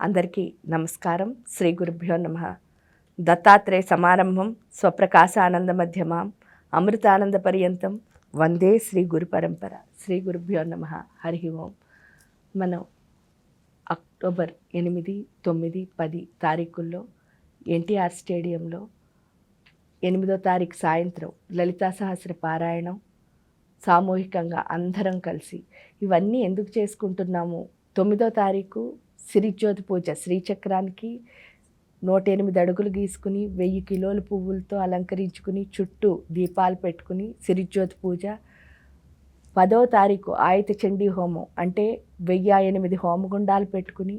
అందరికీ నమస్కారం. శ్రీ గురుభ్యో నమ. దత్తాత్రేయ సమారంభం స్వప్రకాశానంద మధ్యమాం అమృతానంద పర్యంతం. వందే శ్రీ గురు పరంపర. శ్రీ గురుభ్యో నమ. హరి ఓం. మనం అక్టోబర్ ఎనిమిది తొమ్మిది పది తారీఖుల్లో ఎన్టీఆర్ స్టేడియంలో ఎనిమిదో తారీఖు సాయంత్రం లలితా సహస్ర పారాయణం సామూహికంగా అందరం కలిసి ఇవన్నీ ఎందుకు చేసుకుంటున్నాము? తొమ్మిదో తారీఖు సిరిజ్యోతి పూజ శ్రీచక్రానికి నూట ఎనిమిది అడుగులు గీసుకుని వెయ్యి కిలోల పువ్వులతో అలంకరించుకుని చుట్టూ దీపాలు పెట్టుకుని సిరిజ్యోతి పూజ. పదో తారీఖు ఆయుత చండీ హోమం అంటే వెయ్యి ఎనిమిది హోమగుండాలు పెట్టుకుని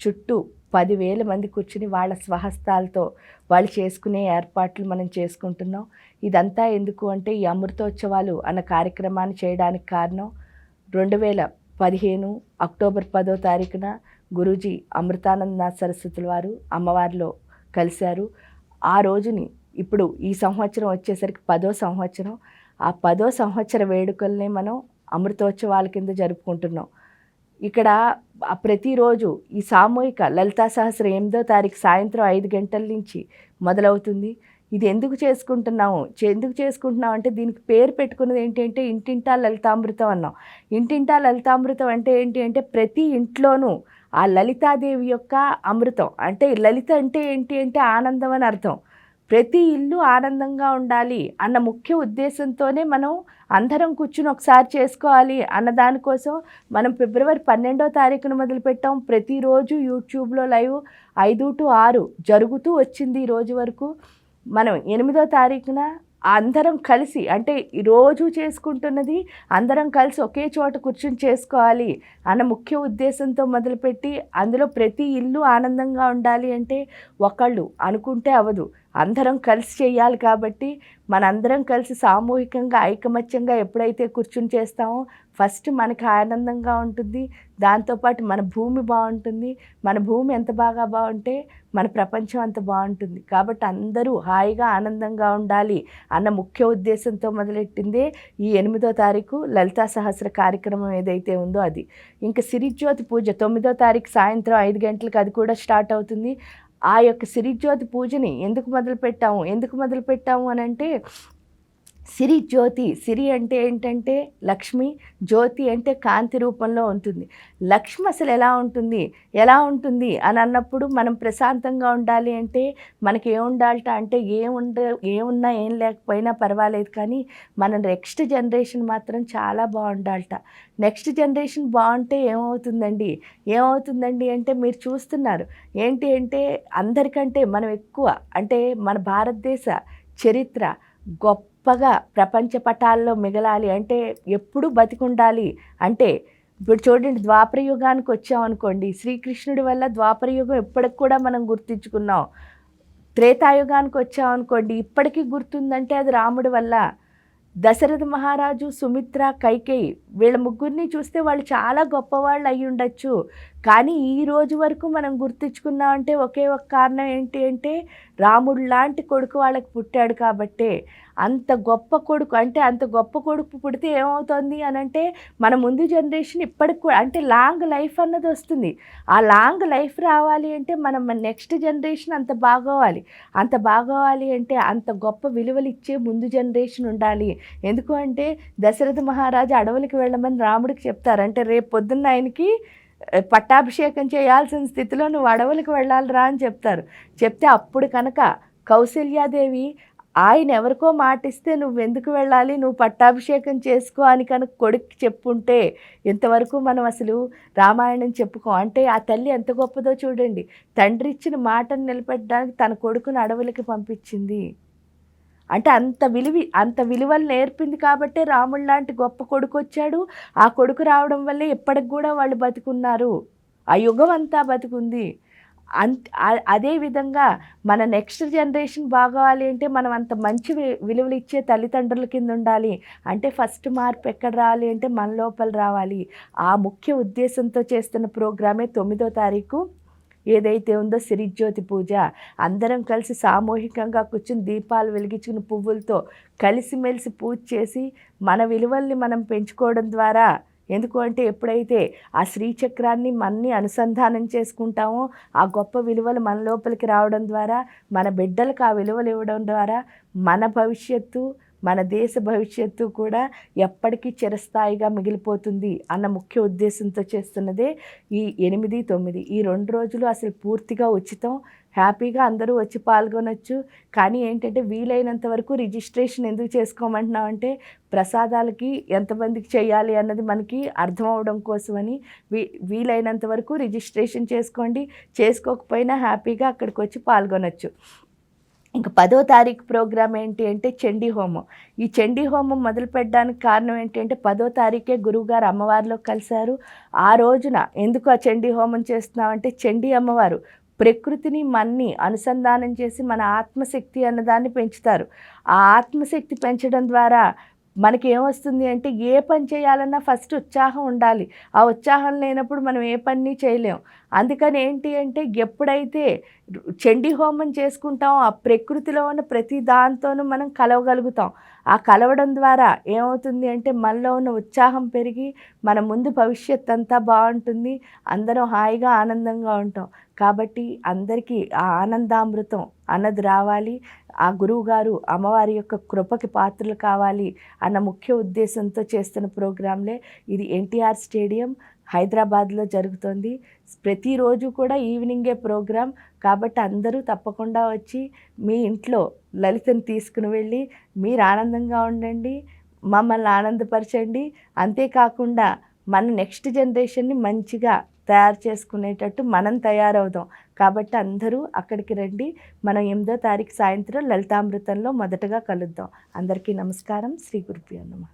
చుట్టూ పదివేల మంది కూర్చుని వాళ్ళ స్వహస్తాలతో వాళ్ళు చేసుకునే ఏర్పాట్లు మనం చేసుకుంటున్నాం. ఇదంతా ఎందుకు అంటే ఈ అమృతోత్సవాలు అన్న కార్యక్రమాన్ని చేయడానికి కారణం రెండు వేల పదిహేను అక్టోబర్ పదో తారీఖున గురూజీ అమృతానంద సరస్వతుల వారు అమ్మవారిలో కలిశారు. ఆ రోజుని ఇప్పుడు ఈ సంవత్సరం వచ్చేసరికి పదో సంవత్సరం. ఆ పదో సంవత్సర వేడుకల్ని మనం అమృతోత్సవాల కింద జరుపుకుంటున్నాం. ఇక్కడ ప్రతిరోజు ఈ సామూహిక లలితా సహస్రం ఎనిమిదో తారీఖు సాయంత్రం ఐదు గంటల నుంచి మొదలవుతుంది. ఇది ఎందుకు చేసుకుంటున్నాము? ఎందుకు చేసుకుంటున్నాం అంటే దీనికి పేరు పెట్టుకున్నది ఏంటి అంటే ఇంటింటా లలితామృతం అన్నాం. ఇంటింటా లలితామృతం అంటే ఏంటి అంటే ప్రతి ఇంట్లోనూ ఆ లలితాదేవి యొక్క అమృతం. అంటే లలిత అంటే ఏంటి అంటే ఆనందం అని అర్థం. ప్రతి ఇల్లు ఆనందంగా ఉండాలి అన్న ముఖ్య ఉద్దేశంతోనే మనం అందరం కూర్చుని ఒకసారి చేసుకోవాలి అన్న దానికోసం మనం ఫిబ్రవరి పన్నెండో తారీఖున మొదలుపెట్టాం. ప్రతిరోజు యూట్యూబ్లో లైవ్ ఐదు టు ఆరు జరుగుతూ వచ్చింది ఈ రోజు వరకు. మనం ఎనిమిదో తారీఖున అందరం కలిసి అంటే ఈరోజు రోజు చేసుకుంటున్నది అందరం కలిసి ఒకే చోట కూర్చుని చేసుకోవాలి అన్న ముఖ్య ఉద్దేశంతో మొదలుపెట్టి అందులో ప్రతి ఇల్లు ఆనందంగా ఉండాలి అంటే ఒకళ్ళు అనుకుంటే అవదు అందరం కలిసి చేయాలి కాబట్టి మనందరం కలిసి సామూహికంగా ఐకమత్యంగా ఎప్పుడైతే కూర్చుని చేస్తామో ఫస్ట్ మనకి ఆనందంగా ఉంటుంది. దాంతోపాటు మన భూమి బాగుంటుంది. మన భూమి ఎంత బాగా బాగుంటే మన ప్రపంచం అంత బాగుంటుంది. కాబట్టి అందరూ హాయిగా ఆనందంగా ఉండాలి అన్న ముఖ్య ఉద్దేశంతో మొదలెట్టిందే ఈ ఎనిమిదో తారీఖు లలితా సహస్ర కార్యక్రమం ఏదైతే ఉందో అది. ఇంకా సిరిజ్యోతి పూజ తొమ్మిదో తారీఖు సాయంత్రం ఐదు గంటలకు అది కూడా స్టార్ట్ అవుతుంది. ఆ యొక్క సిరిజ్యోతి పూజని ఎందుకు మొదలుపెట్టాము? ఎందుకు మొదలుపెట్టాము అని అంటే సిరి జ్యోతి సిరి అంటే ఏంటంటే లక్ష్మి జ్యోతి అంటే కాంతి రూపంలో ఉంటుంది. లక్ష్మి అసలు ఎలా ఉంటుంది? ఎలా ఉంటుంది అని అన్నప్పుడు మనం ప్రశాంతంగా ఉండాలి అంటే మనకి ఏముండాలట అంటే ఏముండ ఏమున్నా ఏం లేకపోయినా పర్వాలేదు కానీ మన నెక్స్ట్ జనరేషన్ మాత్రం చాలా బాగుండాలట. నెక్స్ట్ జనరేషన్ బాగుంటే ఏమవుతుందండి? ఏమవుతుందండి అంటే మీరు చూస్తున్నారు. ఏంటి అంటే అందరికంటే మనం ఎక్కువ అంటే మన భారతదేశ చరిత్ర గొప్ప గొప్పగా ప్రపంచ పటాల్లో మిగలాలి అంటే ఎప్పుడు బతికుండాలి? అంటే ఇప్పుడు చూడండి ద్వాపర యుగానికి వచ్చామనుకోండి శ్రీకృష్ణుడి వల్ల ద్వాపర యుగం ఎప్పటికి కూడా మనం గుర్తించుకున్నాం. త్రేతాయుగానికి వచ్చామనుకోండి ఇప్పటికీ గుర్తుందంటే అది రాముడి వల్ల. దశరథ మహారాజు సుమిత్ర కైకేయి వీళ్ళ ముగ్గురిని చూస్తే వాళ్ళు చాలా గొప్పవాళ్ళు అయి ఉండొచ్చు కానీ ఈ రోజు వరకు మనం గుర్తించుకున్నామంటే ఒకే ఒక కారణం ఏంటి అంటే రాముడు లాంటి కొడుకు వాళ్ళకి పుట్టాడు కాబట్టే అంత గొప్ప కొడుకు అంటే అంత గొప్ప కొడుకు పుడితే ఏమవుతుంది అని అంటే మన ముందు జనరేషన్ ఇప్పటికి కూడా అంటే లాంగ్ లైఫ్ అన్నది వస్తుంది. ఆ లాంగ్ లైఫ్ రావాలి అంటే మనం నెక్స్ట్ జనరేషన్ అంత బాగోవాలి. అంత బాగోవాలి అంటే అంత గొప్ప విలువలు ఇచ్చే ముందు జనరేషన్ ఉండాలి. ఎందుకు అంటే దశరథ మహారాజు అడవులకి వెళ్ళమని రాముడికి చెప్తారు. అంటే రేపు పొద్దున్న ఆయనకి పట్టాభిషేకం చేయాల్సిన స్థితిలో నువ్వు అడవులకు వెళ్ళాలిరా అని చెప్తారు. చెప్తే అప్పుడు కనుక కౌశల్యాదేవి ఆయన ఎవరికో మాటిస్తే నువ్వు ఎందుకు వెళ్ళాలి? నువ్వు పట్టాభిషేకం చేసుకో అని కనుక కొడుక్కి చెప్పుంటే ఇంతవరకు మనం అసలు రామాయణం చెప్పుకో అంటే ఆ తల్లి ఎంత గొప్పదో చూడండి. తండ్రి ఇచ్చిన మాటను నిలబెట్టడానికి తన కొడుకుని అడవులకి పంపించింది. అంటే అంత విలువి అంత విలువలు నేర్పింది కాబట్టే రాముడు లాంటి గొప్ప కొడుకు వచ్చాడు. ఆ కొడుకు రావడం వల్లే ఇప్పటికి కూడా వాళ్ళు బతుకున్నారు. ఆ యుగం అంతా బతుకుంది. అంత అదే విధంగా మన నెక్స్ట్ జనరేషన్ బాగోవాలి అంటే మనం అంత మంచి వి- విలువలు ఇచ్చే తల్లిదండ్రుల కింద ఉండాలి. అంటే ఫస్ట్ మార్పు ఎక్కడ రావాలి అంటే మన లోపల రావాలి. ఆ ముఖ్య ఉద్దేశంతో చేస్తున్న ప్రోగ్రామే తొమ్మిదో తారీఖు. ఏదైతే ఉందో సిరిజ్యోతి పూజ. అందరం కలిసి సామూహికంగా కూర్చుని దీపాలు వెలిగించుకుని పువ్వులతో కలిసిమెలిసి పూజ చేసి మన విలువల్ని మనం పెంచుకోవడం ద్వారా ఎందుకు అంటే ఎప్పుడైతే ఆ శ్రీచక్రాన్ని మన్ని అనుసంధానం చేసుకుంటామో ఆ గొప్ప విలువలు మన లోపలికి రావడం ద్వారా మన బిడ్డలకు ఆ విలువలు ఇవ్వడం ద్వారా మన భవిష్యత్తు మన దేశ భవిష్యత్తు కూడా ఎప్పటికీ చిరస్థాయిగా మిగిలిపోతుంది అన్న ముఖ్య ఉద్దేశంతో చేస్తున్నదే ఈ ఎనిమిది తొమ్మిది. ఈ రెండు రోజులు అసలు పూర్తిగా ఉచితం. హ్యాపీగా అందరూ వచ్చి పాల్గొనొచ్చు. కానీ ఏంటంటే వీలైనంత వరకు రిజిస్ట్రేషన్ ఎందుకు చేసుకోమంటున్నాం అంటే ప్రసాదాలకి ఎంతమందికి చేయాలి అన్నది మనకి అర్థం అవడం కోసమని. వీ వీలైనంత వరకు రిజిస్ట్రేషన్ చేసుకోండి. చేసుకోకపోయినా హ్యాపీగా అక్కడికి వచ్చి పాల్గొనొచ్చు. ఇంకా పదో తారీఖు ప్రోగ్రామ్ ఏంటి అంటే చండీ హోమం. ఈ చండీ హోమం మొదలు పెట్టడానికి కారణం ఏంటి అంటే పదో తారీఖే గురువుగారు అమ్మవారిలో కలిశారు. ఆ రోజున ఎందుకు ఆ చండీ హోమం చేస్తున్నామంటే చండీ అమ్మవారు ప్రకృతిని మన్ని అనుసంధానం చేసి మన ఆత్మశక్తి అన్నదాన్ని పెంచుతారు. ఆ ఆత్మశక్తి పెంచడం ద్వారా మనకి ఏమొస్తుంది అంటే ఏ పని చేయాలన్నా ఫస్ట్ ఉత్సాహం ఉండాలి. ఆ ఉత్సాహం లేనప్పుడు మనం ఏ పని చేయలేం. అందుకని ఏంటి అంటే ఎప్పుడైతే చండీ హోమం చేసుకుంటాం ఆ ప్రకృతిలో ఉన్న ప్రతి దాంతోనూ మనం కలవగలుగుతాం. ఆ కలవడం ద్వారా ఏమవుతుంది అంటే మనలో ఉన్న ఉత్సాహం పెరిగి మన ముందు భవిష్యత్ అంతా బాగుంటుంది. అందరం హాయిగా ఆనందంగా ఉంటాం. కాబట్టి అందరికీ ఆ ఆనందామృతం అన్నది రావాలి. ఆ గురువుగారు అమ్మవారి యొక్క కృపకి పాత్రలు కావాలి అన్న ముఖ్య ఉద్దేశంతో చేస్తున్న ప్రోగ్రాంలే. ఇది ఎన్టీఆర్ స్టేడియం హైదరాబాద్లో జరుగుతుంది. ప్రతిరోజు కూడా ఈవినింగే ప్రోగ్రాం. కాబట్టి అందరూ తప్పకుండా వచ్చి మీ ఇంట్లో లలితను తీసుకుని వెళ్ళి మీరు ఆనందంగా ఉండండి మమ్మల్ని ఆనందపరచండి. అంతేకాకుండా మన నెక్స్ట్ జనరేషన్ని మంచిగా తయారు చేసుకునేటట్టు మనం తయారవుదాం. కాబట్టి అందరూ అక్కడికి రండి. మనం ఎనిమిదో తారీఖు సాయంత్రం లలితామృతంలో మొదటగా కలుద్దాం. అందరికీ నమస్కారం. శ్రీ గురుప్రియ నమ.